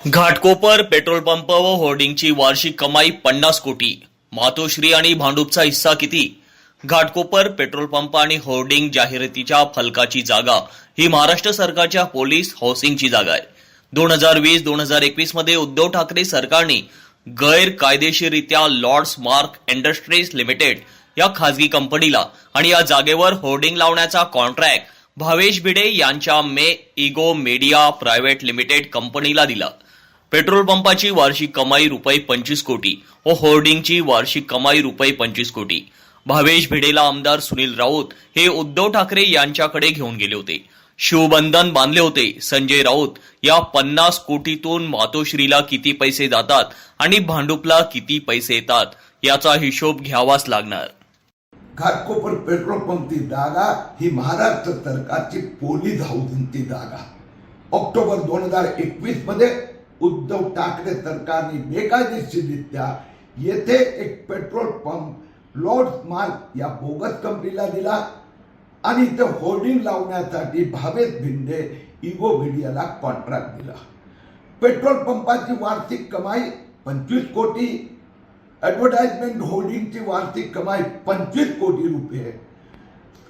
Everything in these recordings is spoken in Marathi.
घाटकोपर पेट्रोल पंप व होर्डिंगची वार्षिक कमाई पन्नास कोटी. मातोश्री आणि भांडूपचा हिस्सा किती? घाटकोपर पेट्रोल पंप आणि होर्डिंग जाहिरातीच्या फलकाची जागा ही महाराष्ट्र सरकारच्या पोलीस हाऊसिंगची जागा आहे. दोन हजार वीस दोन हजार एकवीसमध्ये उद्धव ठाकरे सरकारने गैरकायदेशीरित्या लॉर्ड्स मार्क इंडस्ट्रीज लिमिटेड या खासगी कंपनीला आणि या जागेवर होर्डिंग लावण्याचा कॉन्ट्रॅक्ट भावेश भिडे यांच्या मे इगो मीडिया प्रायव्हेट लिमिटेड कंपनीला दिला. पेट्रोल पंपाची वार्षिक कमाई रुपये पंचवीस कोटी व होर्डिंगची वार्षिक कमाई रुपये पंचवीस कोटी. भावेश भिडेला आमदार सुनील राऊत हे उद्धव ठाकरे यांच्याकडे घेऊन गेले होते. शिवबंधन बांधले होते संजय राऊत. या पन्नास कोटीतून मातोश्रीला किती पैसे जातात आणि भांडुपला किती पैसे येतात याचा हिशोब घ्यावाच लागणार. घाटकोपर पेट्रोल पंपची जागा ही महाराष्ट्र सरकारची पोलीस हाऊसिंगची जागा. ऑक्टोबर दोन हजार एकवीसमध्ये उद्धव ठाकरे सरकारने बेकायदेशीररित्या येथे एक पेट्रोल पंप लॉर्ड मार्क या बोगस कंपनीला दिला आणि ते होर्डिंग लावण्यासाठी भावेश भिंडे इगो मीडियाला कॉन्ट्रॅक्ट दिला. पेट्रोल पंपाची वार्षिक कमाई पंचवीस कोटी ॲडव्हर्टाइजमेंट होर्डिंगची वार्षिक कमाई पंचवीस कोटी रुपये.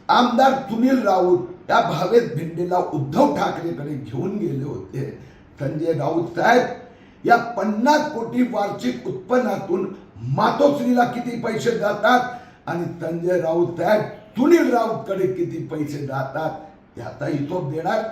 आमदार सुनील राऊत या भावेश भिंडेला उद्धव ठाकरेकडे घेऊन गेले होते. संजय राऊत साहेब या पन्नास कोटी वार्षिक उत्पन्नातून मातोश्रीला किती पैसे जातात आणि संजय राऊत साहेब सुनील राऊतकडे किती पैसे जातात याचा हिशोब देणार.